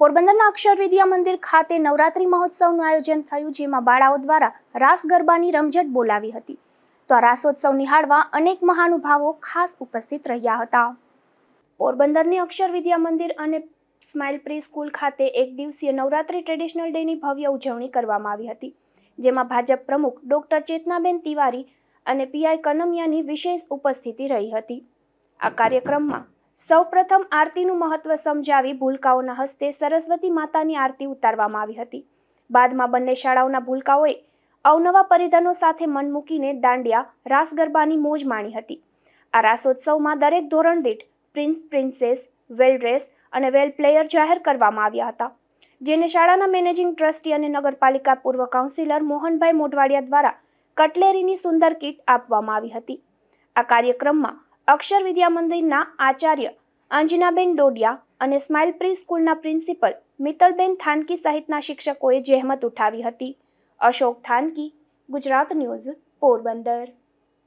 પોરબંદરના અક્ષર વિદ્યા મંદિર ખાતે નવરાત્રી મહોત્સવનું આયોજન થયું, જેમાં બાળાઓ દ્વારા રાસ ગરબાની રમઝટ બોલાવી હતી. તો આ રાસોત્સવ નિહાળવા અનેક મહાનુભાવો ખાસ ઉપસ્થિત રહ્યા હતા. પોરબંદરની અક્ષર વિદ્યા મંદિર અને સ્માઇલ પ્રી સ્કૂલ ખાતે એક દિવસીય નવરાત્રી ટ્રેડિશનલ ડેની ભવ્ય ઉજવણી કરવામાં આવી હતી, જેમાં ભાજપ પ્રમુખ ડોક્ટર ચેતનાબેન તિવારી અને પીઆઈ કનમિયાની વિશેષ ઉપસ્થિતિ રહી હતી. આ કાર્યક્રમમાં સૌપ્રથમ આરતીનું મહત્વ સમજાવી ભૂલકાઓના હસ્તે સરસ્વતી માતાની આરતી ઉતારવામાં આવી હતી. બાદમાં બંને શાળાઓના ભૂલકાઓએ અવનવા પરિધાનો સાથે મન મૂકીને દાંડિયા, રાસ ગરબાની મોજ માણી હતી. આ રાસોત્સવમાં દરેક ધોરણ દીઠ પ્રિન્સ, પ્રિન્સેસ વેલ ડ્રેસ અને વેલ પ્લેયર જાહેર કરવામાં આવ્યા હતા, જેને શાળાના મેનેજિંગ ટ્રસ્ટી અને નગરપાલિકા પૂર્વ કાઉન્સિલર મોહનભાઈ મોઢવાડિયા દ્વારા કટલેરીની સુંદર કીટ આપવામાં આવી હતી. આ કાર્યક્રમમાં અક્ષર વિદ્યા મંદિરના આચાર્ય અંજનાબેન ડોડિયા અને સ્માઇલ પ્રી સ્કૂલના પ્રિન્સિપલ મિત્તલબેન થાનકી સહિતના શિક્ષકોએ જહેમત ઉઠાવી હતી. અશોક થાનકી, ગુજરાત ન્યૂઝ પોરબંદર.